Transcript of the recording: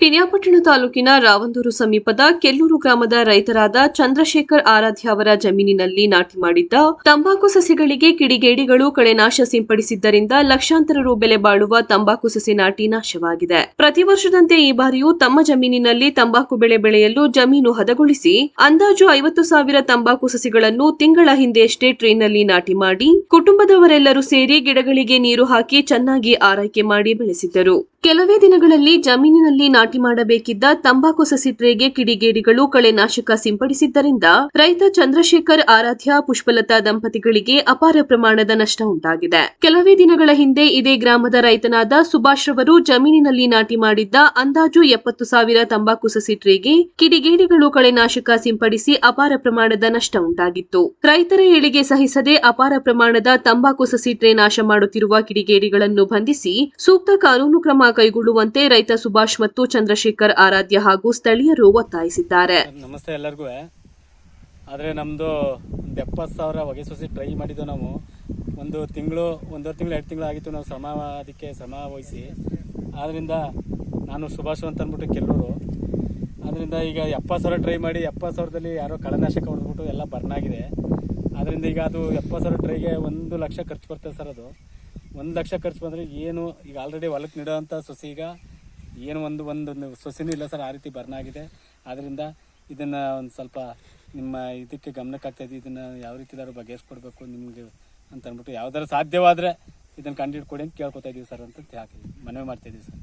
ಪಿರಿಯಾಪಟ್ಟಣ ತಾಲೂಕಿನ ರಾವಂದೂರು ಸಮೀಪದ ಕೆಲ್ಲೂರು ಗ್ರಾಮದ ರೈತರಾದ ಚಂದ್ರಶೇಖರ್ ಆರಾಧ್ಯ ಅವರ ಜಮೀನಿನಲ್ಲಿ ನಾಟಿ ಮಾಡಿದ್ದ ತಂಬಾಕು ಸಸಿಗಳಿಗೆ ಕಿಡಿಗೇಡಿಗಳು ಕಳೆನಾಶ ಸಿಂಪಡಿಸಿದ್ದರಿಂದ ಲಕ್ಷಾಂತರ ರು ಬೆಲೆ ಬಾಳುವ ತಂಬಾಕು ಸಸಿ ನಾಟಿ ನಾಶವಾಗಿದೆ. ಪ್ರತಿ ವರ್ಷದಂತೆ ಈ ಬಾರಿಯೂ ತಮ್ಮ ಜಮೀನಿನಲ್ಲಿ ತಂಬಾಕು ಬೆಳೆ ಬೆಳೆಯಲು ಜಮೀನು ಹದಗೊಳಿಸಿ ಅಂದಾಜು ಐವತ್ತು ಸಾವಿರ ತಂಬಾಕು ಸಸಿಗಳನ್ನು ತಿಂಗಳ ಹಿಂದೆಯಷ್ಟೇ ಟ್ರೈನ್ನಲ್ಲಿ ನಾಟಿ ಮಾಡಿ ಕುಟುಂಬದವರೆಲ್ಲರೂ ಸೇರಿ ಗಿಡಗಳಿಗೆ ನೀರು ಹಾಕಿ ಚೆನ್ನಾಗಿ ಆರೈಕೆ ಮಾಡಿ ಬೆಳೆಸಿದ್ದರು. ಕೆಲವೇ ದಿನಗಳಲ್ಲಿ ಜಮೀನಿನಲ್ಲಿ ನಾಟಿ ಮಾಡಬೇಕಿದ್ದ ತಂಬಾಕು ಸಸಿ ಟ್ರೇಗೆ ಕಿಡಿಗೇಡಿಗಳು ಕಳೆನಾಶಕ ಸಿಂಪಡಿಸಿದ್ದರಿಂದ ರೈತ ಚಂದ್ರಶೇಖರ್ ಆರಾಧ್ಯ ಪುಷ್ಪಲತಾ ದಂಪತಿಗಳಿಗೆ ಅಪಾರ ಪ್ರಮಾಣದ ನಷ್ಟ ಉಂಟಾಗಿದೆ. ಕೆಲವೇ ದಿನಗಳ ಹಿಂದೆ ಇದೇ ಗ್ರಾಮದ ರೈತನಾದ ಸುಭಾಷ್ ರವರು ಜಮೀನಿನಲ್ಲಿ ನಾಟಿ ಮಾಡಿದ್ದ ಅಂದಾಜು ಎಪ್ಪತ್ತು ಸಾವಿರ ತಂಬಾಕು ಸಸಿ ಟ್ರೇಗೆ ಕಿಡಿಗೇಡಿಗಳು ಕಳೆನಾಶಕ ಸಿಂಪಡಿಸಿ ಅಪಾರ ಪ್ರಮಾಣದ ನಷ್ಟ ಉಂಟಾಗಿತ್ತು. ರೈತರ ಏಳಿಗೆ ಸಹಿಸದೆ ಅಪಾರ ಪ್ರಮಾಣದ ತಂಬಾಕು ಸಸಿ ಟ್ರೇ ನಾಶ ಮಾಡುತ್ತಿರುವ ಕಿಡಿಗೇಡಿಗಳನ್ನು ಬಂಧಿಸಿ ಸೂಕ್ತ ಕಾನೂನು ಕ್ರಮ ಕೈಗೊಳ್ಳುವಂತೆ ರೈತ ಸುಭಾಷ್ ಮತ್ತು ಚಂದ್ರಶೇಖರ್ ಆರಾಧ್ಯ ಹಾಗೂ ಸ್ಥಳೀಯರು ಒತ್ತಾಯಿಸಿದ್ದಾರೆ. ನಮಸ್ತೆ ಎಲ್ಲರಿಗೂ. ಆದರೆ ನಮ್ಮದು ಒಂದು ಎಪ್ಪತ್ತು ಸಾವಿರ ಹೊಗೆ ಸೊಸಿ ಟ್ರೈ ಮಾಡಿದ್ದು ನಾವು. ಒಂದು ತಿಂಗಳು, ಒಂದೂವರೆ ತಿಂಗಳು, ಎರಡು ತಿಂಗಳು ಆಗಿತ್ತು ನಾವು ಶ್ರಮ ಅದಕ್ಕೆ ಶ್ರಮ ವಹಿಸಿ. ಆದ್ದರಿಂದ ನಾನು ಸುಭಾಷ್ ಅಂತ ಅಂದ್ಬಿಟ್ಟು ಕೆಲವರು. ಆದ್ದರಿಂದ ಈಗ ಎಪ್ಪತ್ತು ಸಾವಿರ ಟ್ರೈ ಮಾಡಿ ಎಪ್ಪತ್ತು ಸಾವಿರದಲ್ಲಿ ಯಾರೋ ಕಳನಾಶಕ ಹೊಡೆದ್ಬಿಟ್ಟು ಎಲ್ಲ ಬರ್ನ್ ಆಗಿದೆ. ಆದ್ದರಿಂದ ಈಗ ಅದು ಎಪ್ಪತ್ತು ಸಾವಿರ ಟ್ರೈಗೆ ಒಂದು ಲಕ್ಷ ಖರ್ಚು ಬರ್ತದೆ ಸರ್ ಅದು. ಒಂದು ಲಕ್ಷ ಖರ್ಚು ಬಂದರೆ ಏನು ಈಗ ಆಲ್ರೆಡಿ ಹೊಲಕ್ಕೆ ನೀಡೋವಂಥ ಸೊಸಿ ಈಗ ಏನು ಒಂದು ಒಂದು ಸೊಸೆನೂ ಇಲ್ಲ ಸರ್, ಆ ರೀತಿ ಬರ್ನ್ ಆಗಿದೆ. ಆದ್ದರಿಂದ ಇದನ್ನು ಒಂದು ಸ್ವಲ್ಪ ನಿಮ್ಮ ಇದಕ್ಕೆ ಗಮನಕ್ಕೆ ಆಗ್ತಾ ಇದೆ ಇದನ್ನು ಯಾವ ರೀತಿದಾರು ಬಗೆಹರಿಸ್ಕೊಡ್ಬೇಕು ನಿಮಗೆ ಅಂತ ಅಂದ್ಬಿಟ್ಟು ಯಾವ್ದಾರು ಸಾಧ್ಯವಾದರೆ ಇದನ್ನು ಕಂಡು ಕೊಡಿ ಅಂತ ಕೇಳ್ಕೊತಾ ಇದ್ದೀವಿ ಸರ್ ಅಂತ ಹಾಕಿ ಮನವಿ ಮಾಡ್ತಾಯಿದ್ದೀವಿ ಸರ್.